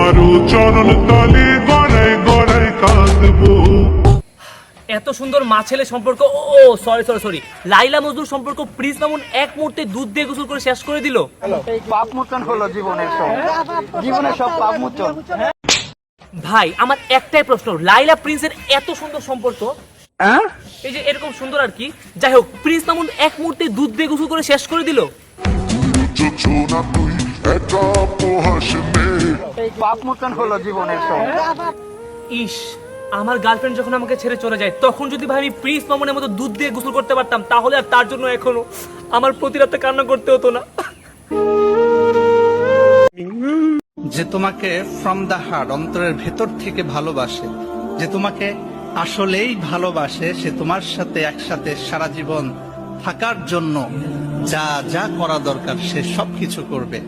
তোমারও চরণ তলে গড়াই গড়াই কাঁদবো। এত সুন্দর মা ছেলে সম্পর্ক ও সরি সরি সরি লাইলা মজদুর সম্পর্ক প্রিন্স মামুন এক মুহূর্তে দুধ দিয়ে গোসল করে শেষ করে দিল। পাপ মোচন হলো জীবনের সব। জীবনের সব পাপ মোচন। ভাই আমার একটাই প্রশ্ন লাইলা প্রিন্সের এত সুন্দর সম্পর্ক? এই যে এরকম সুন্দর আর কি। যাই হোক প্রিন্স মামুন এক মুহূর্তে দুধ দিয়ে গোসল করে শেষ করে দিল। তুই পাপ মোচন হলো জীবনের সব ইস আমার গার্লফ্রেন্ড যখন আমাকে ছেড়ে চলে যায় তখন যদি ভাই আমি প্রিন্স মামুনের মতো দুধ দিয়ে গোসল করতে পারতাম তাহলে আর তার জন্য এখনও আমার প্রতি রাতে কান্না করতে হতো না। যে তোমাকে ফ্রম দ্য হার্ট অন্তরের ভেতর থেকে ভালোবাসে যে তোমাকে আসলেই ভালোবাসে সে তোমার সাথে একসাথে সারা জীবন থাকার জন্য যা যা করা দরকার সে সবকিছু করবে।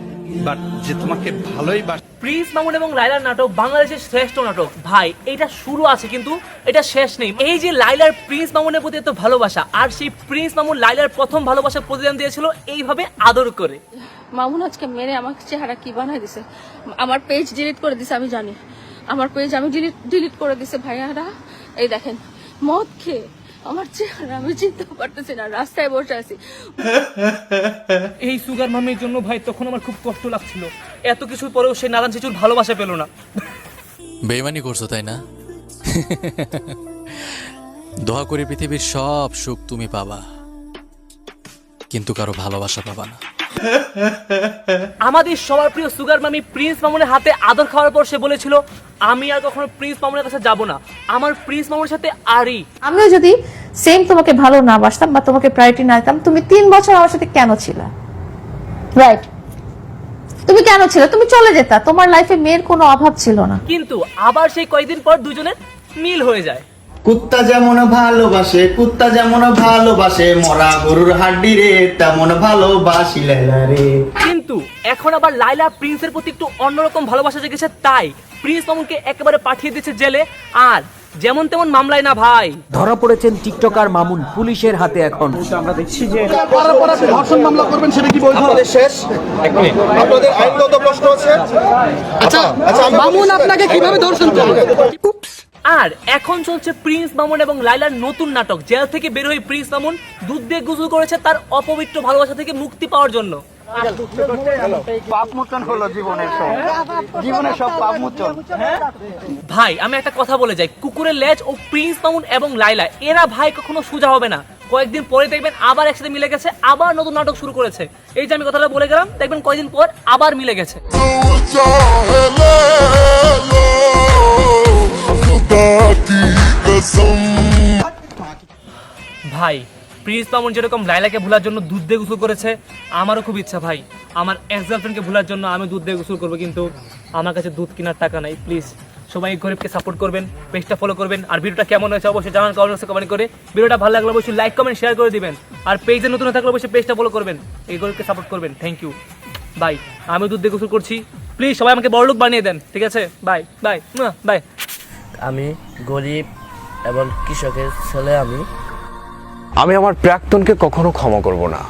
বাট যে তোমাকে ভালোই বাসে প্রিন্স মামুন এবং লাইলার নাটক বাংলাদেশের শ্রেষ্ঠ নাটক। ভাই এটা শুরু আছে কিন্তু এটা শেষ নেই। এই যে লাইলার প্রিন্স মামুনের প্রতি এত ভালোবাসা আর সেই প্রিন্স মামুন লাইলার প্রথম ভালোবাসার প্রতিদান দিয়েছিল এইভাবে আদর করে। মামুন আজকে মেরে আমার চেহারা কি বানাই দিছে? আমার পেজ ডিলিট করে দিছে আমি জানি। আমার পেজ আমি ডিলিট ডিলিট করে দিছে ভাইয়ারা। এই দেখেন মদ খেয়ে আমার চেহারা আমি চিনতে পারতেছি না রাস্তায় বসে আছি। এই সুগার মামির জন্য ভাই তখন আমার খুব কষ্ট লাগছিল। এত কিছুর পরেও সে নারায়ণ শিশুর ভালোবাসা পেল না। বেইমানি করছ তাই না? দোয়া করি পৃথিবীর সব সুখ তুমি পাবা কিন্তু কারও ভালোবাসা পাবা না। আমাদের সবার প্রিয় সুগার মামি প্রিন্স মামুনের হাতে আদর খাওয়ার পর সে বলেছিল আমি আর কখনো প্রিন্স মামুনের কাছে যাব না। আমার প্রিন্স মামুনের সাথে আরই। আমিও যদি সেম তোমাকে ভালো না বাসতাম বা তোমাকে প্রায়োরিটি না দিতাম তুমি তিন বছর আমার সাথে কেন ছিলে? রাইট তুমি কেন ছিলে? তুমি চলে যেতা। তোমার লাইফে মেয়ের কোনো অভাব ছিল না। কিন্তু আবার সেই কয়েকদিন পর দুজনের মিল হয়ে যায়। কুত্তা যেমন ভালোবাসে কুত্তা যেমন ভালোবাসে মরা গরুর হাড্ডি রে তেমন ভালোবাসি লেলা রে। কিন্তু এখন আবার লাইলা প্রিন্সের প্রতি একটু অন্যরকম ভালোবাসা জেগেছে তাই প্রিন্স মামুনকে একেবারে পাঠিয়ে দিয়েছে জেলে। আর যেমন তেমন মামলায় না ভাই। ধরা পড়েছেন টিকটকার মামুন পুলিশের হাতে এখন। শেষ। প্রশ্ন শেষ আচ্ছা আচ্ছা মামুন আপনাকে কীভাবে ধর্ষণ করবে? আর এখন চলছে প্রিন্স মামুন এবং লাইলার নতুন নাটক। জেল থেকে বের হয়ে প্রিন্স মামুন দুধ দিয়ে গুজু করেছে তার অপবিত্র ভালোবাসা থেকে মুক্তি পাওয়ার জন্য। ভাই আমি একটা কথা বলে যাই। কুকুরের লেজ ও প্রিন্স মামুন এবং লাইলা এরা ভাই কখনো সোজা হবে না। কয়েকদিন পরে দেখবেন আবার একসাথে মিলে গেছে আবার নতুন নাটক শুরু করেছে। এই যে আমি কথাটা বলে গেলাম দেখবেন কয়েকদিন পর আবার মিলে গেছে। ভাই, প্রিন্স মামুন যেরকম লাইলাকে ভোলার জন্য দুধ দিয়ে গোসল করেছে, আমারও খুব ইচ্ছা ভাই। আমার এক্স গার্লফ্রেন্ডকে ভোলার জন্য আমি দুধ দিয়ে গোসল করব, কিন্তু আমার কাছে দুধ কেনার টাকা নাই প্লিজ সবাই গরিবকে সাপোর্ট করবেন পেজটা ফলো করবেন, আর ভিডিওটা কেমন হয়েছে অবশ্যই জানান কমেন্টসে কমেন্ট করে। ভিডিওটা ভালো লাগলে অবশ্যই লাইক কমেন্ট শেয়ার করে দিবেন। আর পেজে নতুন থাকলে অবশ্যই পেজটা ফলো করবেন। এই গরিবকে সাপোর্ট করবেন থ্যাংক ইউ বাই আমি দুধ দিয়ে গোসল করছি। প্লিজ সবাই আমাকে বড় লোক বানিয়ে দেন, ঠিক আছে? বাই বাই বাই আমি গরিব এবং কৃষকের ছেলে আমি। আমি আমার প্রাক্তনকে কখনো ক্ষমা করব না।